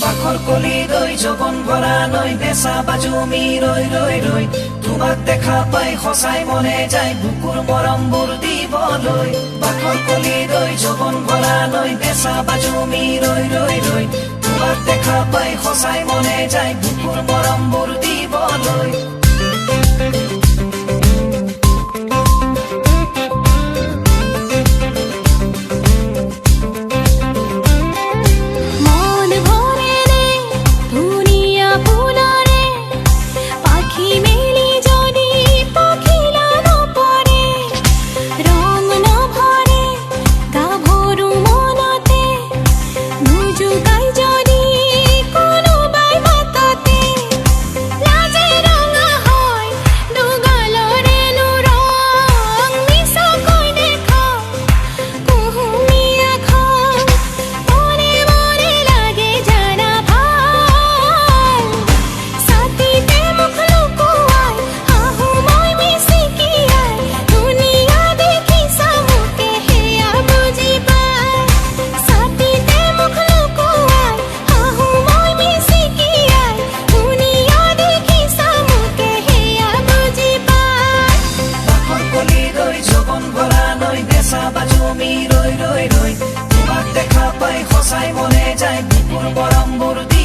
বাখৰ কলি ৰৈ যবন ভৰা নৈ বেচা বাজুমি ৰৈ ৰৈ ৰৈ। তোমাক দেখা পাই সঁচাই মনে যায়, বুকুৰ মৰমবোৰ দিবলৈ বাখৰ কলি ৰৈ যবন ভৰা নৈ বেচা বাজুমি ৰৈ ৰৈ ৰৈ। তোমাক দেখা পাই সঁচাই মনে যায়, বুকুৰ মৰমবোৰ দিবলৈ বাখৰ কলি জগন যবন ভৰা নৈ বেচা বাজুমি ৰৈ ৰৈ ৰৈ তোমাক দেখা পাই সঁচাই মনে যায় বুকুৰ মৰমবোৰ দিবলৈ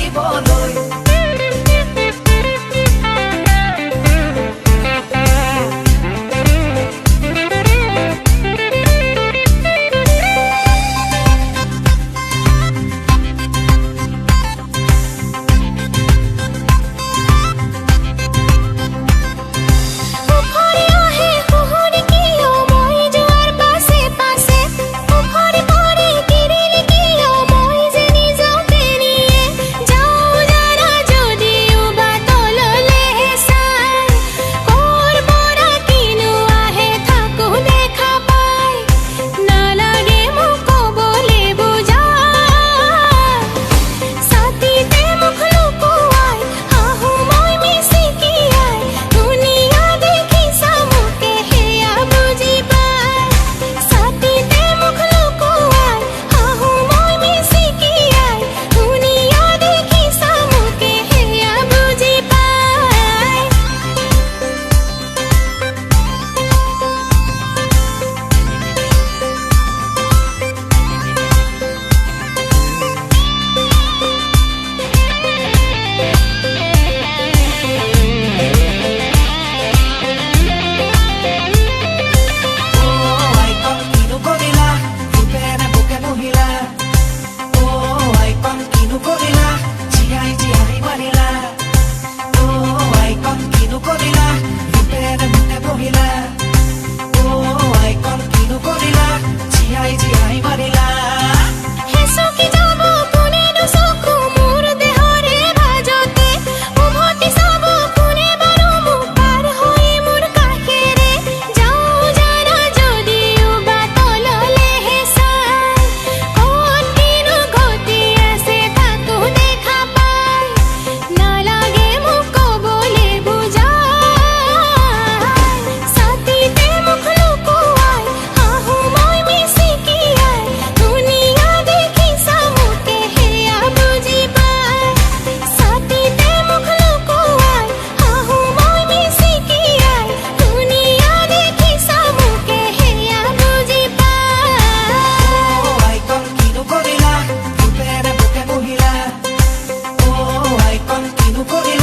corre